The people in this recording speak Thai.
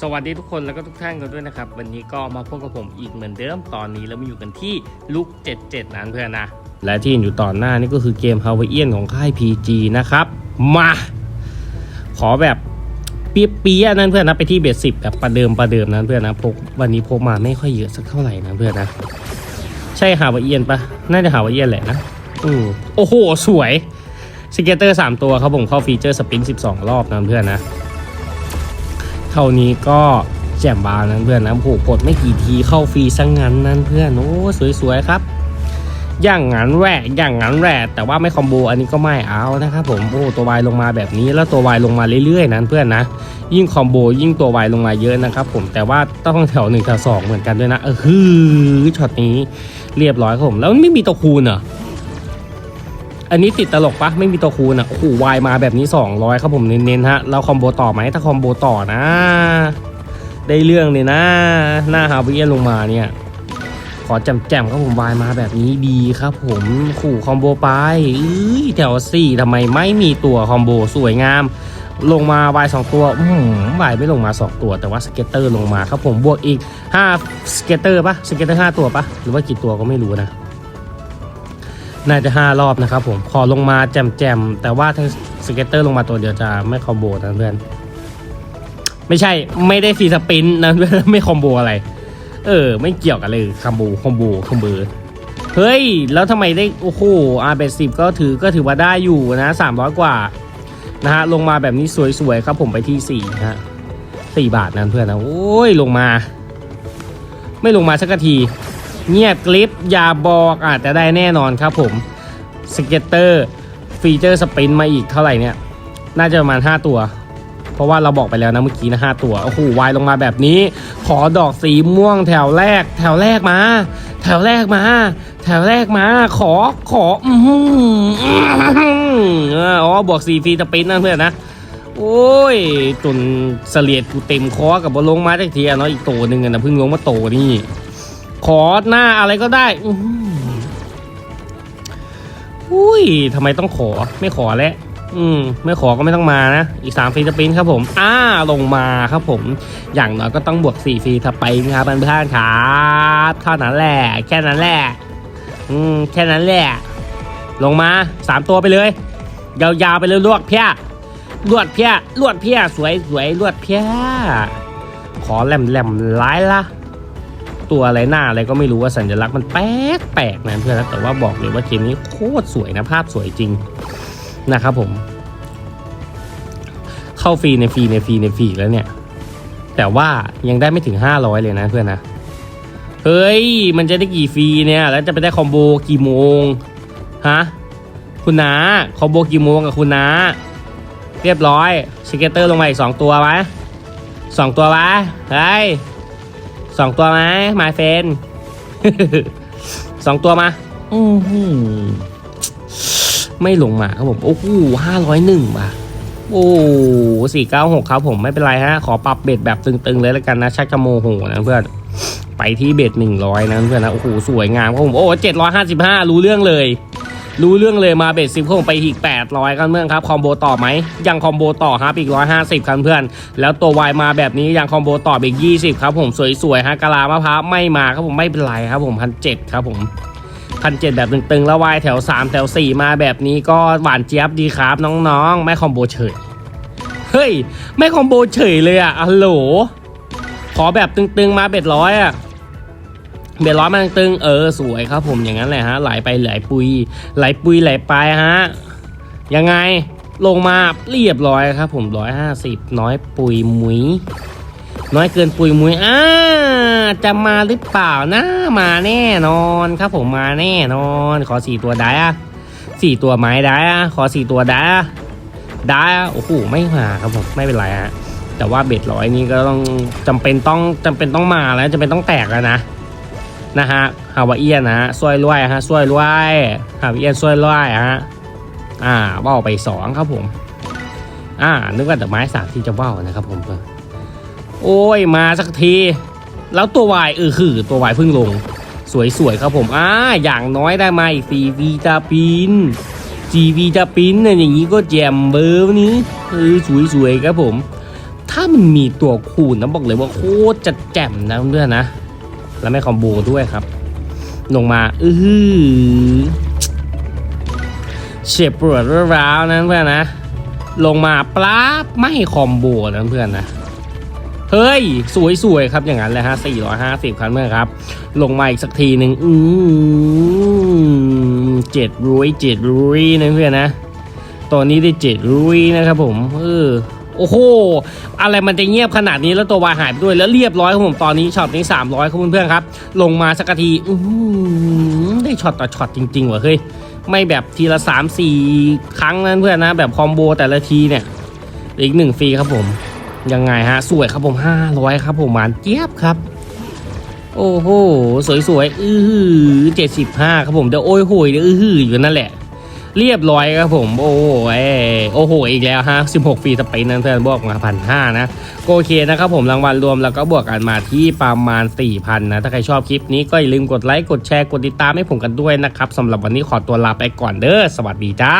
สวัสดีทุกคนแล้วก็ทุกท่านกันด้วยนะครับ วันนี้ก็มาพบกับผมอีกเหมือนเดิมตอนนี้เรามาอยู่กันที่ลุก77นั้นเพื่อนนะ และที่เห็นอยู่ตอนหน้านี่ก็คือเกมฮาวเอียนของค่าย PG นะครับ มา ขอแบบเปี๊ยๆนั่นเพื่อนนะไปที่เบสสิบแบบประเดิมประเดิมนั้นเพื่อนนะพกวันนี้พกมาไม่ค่อยเยอะสักเท่าไหร่นะเพื่อนนะใช่ฮาวเอียนปะน่าจะฮาวเอียนแหละนะอืมโอ้โหสวย สเกตเตอร์ 3 ตัวครับผมเข้าฟีเจอร์สปิน 12 รอบนะเพื่อนนะเท่านี้ก็แจ่มบานนั้นเพื่อนนะผูกกดไม่กี่ทีเข้าฟรีสังงั้นนั้นเพื่อนโอ้สวยๆครับ อย่างงั้นแหละอย่างงั้นแหละแต่ว่าไม่คอมโบอันนี้ก็ไม่เอานะครับผมโอ้ตัววายลงมาแบบนี้แล้วตัววายลงมาเรื่อยๆนั้นเพื่อนนะ ยิ่งคอมโบยิ่งตัววายลงมาเยอะนะครับผมแต่ว่าต้องแถวหนึ่งแถวสองเหมือนกันด้วยนะเออฮือช็อตนี้เรียบร้อยครับผมแล้วไม่มีตัวคูณเหรอ อันนี้ติดตลกปะไม่มีตัวคูณอะโอ้โหวายมาแบบนี้ 200 ครับผมเน้นๆฮะเราคอมโบต่อไหมถ้าคอมโบต่อนะ ได้เรื่องเลยนะ หน้าฮาวิเอลงมาเนี่ย ขอแจมๆครับผมวายมาแบบนี้ดีครับผมขู่คอมโบไปเอ้ยแถวสี่ทำไมไม่มีตัวคอมโบสวยงาม ลงมาวายสองตัวอืมวายไม่ลงมาสองตัว แต่ว่าสเก็ตเตอร์ลงมาครับผมบวกอีก5สเก็ตเตอร์ปะสเก็ตเตอร์ห้าตัวปะหรือว่ากี่ตัวก็ไม่รู้นะ น่าจะ 5 รอบนะครับผม ขอลงมาแจ่มๆแต่ว่าถ้าสเก็ตเตอร์ลงมาตัวเดียวจะไม่คอมโบนะเพื่อน ไม่ใช่ไม่ได้ฟีสปินนะเพื่อนไม่คอมโบอะไร เออ ไม่เกี่ยวกันเลยคอมโบคอมโบคอมโบอเฮ้ย แล้วทำไมได้ โอ้โหอาร์เบสิบก็ถือก็ถือว่าได้อยู่นะ300กว่า นะฮะ ลงมาแบบนี้สวยๆครับผมไปที่4นะฮะสี่บาทนั้นเพื่อนนะ โอ้ย ลงมา ไม่ลงมาสักที เงียบกริปอย่าบอกอาจจะได้แน่นอนครับผมสเก็ตเตอร์ฟีเจอร์สปรินต์มาอีกเท่าไหร่เนี่ย น่าจะประมาณ 5 ตัว เพราะว่าเราบอกไปแล้วนะเมื่อกี้นะห้าตัว โอ้โหวายลงมาแบบนี้ ขอดอกสีม่วงแถวแรก แถวแรกมา แถวแรกมา แถวแรกมา ขอขออืออ๋อบวกสีฟรีสปรินต์นั่นเพื่อนนะโอ้ยจนเสลียดกูเต็มคอกับบอลลงมาได้ทีอะเนาะอีกโตหนึ่งอะนะเพิ่งลงมาโตนี่ ขอหน้าอะไรก็ได้อุ้มอุ้ยทำไมต้องขอไม่ขอแล้วอืมไม่ขอก็ไม่ต้องมานะ อีก3ฟรีสปรินครับผม อ่าลงมาครับผม อย่างน้อยก็ต้องบวก 4 ฟรีสปรินท์ครับเพื่อนๆครับเท่านั้นแหละ แค่นั้นแหละ อืม แค่นั้นแหละ ลงมา 3 ตัวไปเลย ยาวๆไปเลยลวกเพี้ยลวดเพี้ยลวดเพี้ยสวยสวยลวดเพี้ยขอแหลมแหลมร้ายละ ตัวอะไรหน้าอะไรก็ไม่รู้ว่าสัญลักษณ์มันแปลกแปกๆนะเพื่อนนะแต่ว่าบอกเลยว่าเกมนี้โคตรสวยนะภาพสวยจริงนะครับผม เข้าฟรีในฟรีในฟรีในฟรีแล้วเนี่ย แต่ว่ายังได้ไม่ถึง 500 เลยนะเพื่อนนะเฮ้ย มันจะได้กี่ฟรีเนี่ย แล้วจะไปได้คอมโบกี่โมงฮะคุณนาคอมโบกี่โมงกับคุณนาเรียบร้อยสเกตเตอร์ลงมาอีก2ตัวไหมสองตัวไหมเฮ้ย สองตัวไหมมาเฟน สองตัวมา อือหือไม่ลงมาครับผม โอ้โหห้าร้อยหนึ่งบาทโอ้สี่เก้าหกครับผมไม่เป็นไรฮะ ขอปรับเบ็ดแบบตึงๆเลยแล้วกันนะ ชักจะโมโหนะเพื่อน ไปที่เบ็ดหนึ่งร้อยนะเพื่อนนะ โอ้โห สวยงามครับผม โอ้เจ็ดร้อยห้าสิบห้ารู้เรื่องเลย รู้เรื่องเลยมาเบ็ดสิบผมไปอีกแปดร้อยกันเพื่อนครับคอมโบต่อไหมยังคอมโบต่อครับอีกร้อยห้าสิบครับเพื่อน แล้วตัววายมาแบบนี้ยังคอมโบต่ออีกยี่สิบครับผมสวยๆฮะกะลามะพร้าวไม่มาครับผมไม่เป็นไรครับผมพันเจ็ดครับผมพันเจ็ดแบบตึงๆ แล้ววายแถว 3 แถว 4 มาแบบนี้ก็หวานเจี๊ยบดีครับน้องๆ ไม่คอมโบเฉย เฮ้ย ไม่คอมโบเฉยเลยอะอัลโหลขอแบบตึงๆ มาเบ็ดร้อยอะ เบ็ดร้อยมาตึงเออสวยครับผมอย่างนั้นแหละฮะไหลไปไหลปุยไหลปุยไหลไปฮะยังไงลงมาเรียบร้อยครับผมร้อยห้าสิบน้อยปุยมุยน้อยเกินปุยมุยอ่าจะมาหรือเปล่านะมาแน่นอนครับผมมาแน่นอน ขอสี่ตัวได้อะสี่ตัวไม้ได้อะขอสี่ตัวได้อะได้อะโอ้โหไม่มาครับผมไม่เป็นไรฮะแต่ว่าเบ็ดร้อยนี่ก็ต้องจำเป็นต้องจำเป็นต้องมาแล้วจำเป็นต้องแตกแล้วนะ นะฮะฮาวาเอียนนะฮะซวยรวยฮะซวยรวยฮาวาเอียนซวยรวยฮะอ่าว่าวไปสองครับผม อ่านึกว่าแต่ไม้สามที่จะว่าวนะครับผมโอ้ยมาสักที แล้วตัววายเออคือ ตัววายเพิ่งลง สวยๆครับผมอ่าอย่างน้อยได้มาอีกสี่วีตาปินจีวีตาปินเนี่ยอย่างนี้ก็แจมเบอร์นี้เออสวยๆครับผม ถ้ามันมีตัวคูณนะบอกเลยว่าโคตรจะแจ่มนะเพื่อนนะ แล้วไม่คอมโบด้วยครับ ลงมา อือหือเฉียบปวดร้าวนะเพื่อนนะ ลงมาปลาบไม่คอมโบนะเพื่อนนะ เฮ้ย สวยๆครับอย่างนั้นเลยฮะ450ครับเมื่อนครับ ลงมาอีกสักทีหนึ่งอืมเจ็ดรุยเจ็ดรุยนะเพื่อนนะ ตอนนี้ได้เจ็ดรุยนะครับผม เออ โอ้โห อะไรมันจะเงียบขนาดนี้แล้วตัววายหายไปด้วยแล้วเรียบร้อยครับผมตอนนี้ช็อตนี้ 300ครับเพื่อนๆครับ ลงมาสักทีอื้อได้ช็อตต่อช็อตจริงๆว่ะเฮ้ยไม่แบบทีละ 3 4 ครั้งนั้นเพื่อนนะ แบบคอมโบแต่ละทีเนี่ยอีกหนึ่งฟรีครับผม ยังไงฮะ สวยครับผม 500 ครับผมหวานเจี๊ยบครับโอ้โห สวยๆ อื้อหือเจ็ดสิบห้าครับผม เดี๋ยวโอ้ยโหยเดี๋ยวอื้อหืออยู่นั่นแหละ เรียบร้อยครับผม โอ้โหเอ้ยโอ้โห อีกแล้วฮะ 16ฟรีสเปนนั่นเพื่อนบวกมาพันห้านะโอเคนะครับผมรางวัลรวมแล้วก็บวกกันมาที่ประมาณ 4,000 นะ ถ้าใครชอบคลิปนี้ก็อย่าลืมกดไลค์ กดแชร์ กดติดตามให้ผมกันด้วยนะครับสำหรับวันนี้ขอตัวลาไปก่อนเด้อสวัสดีจ้า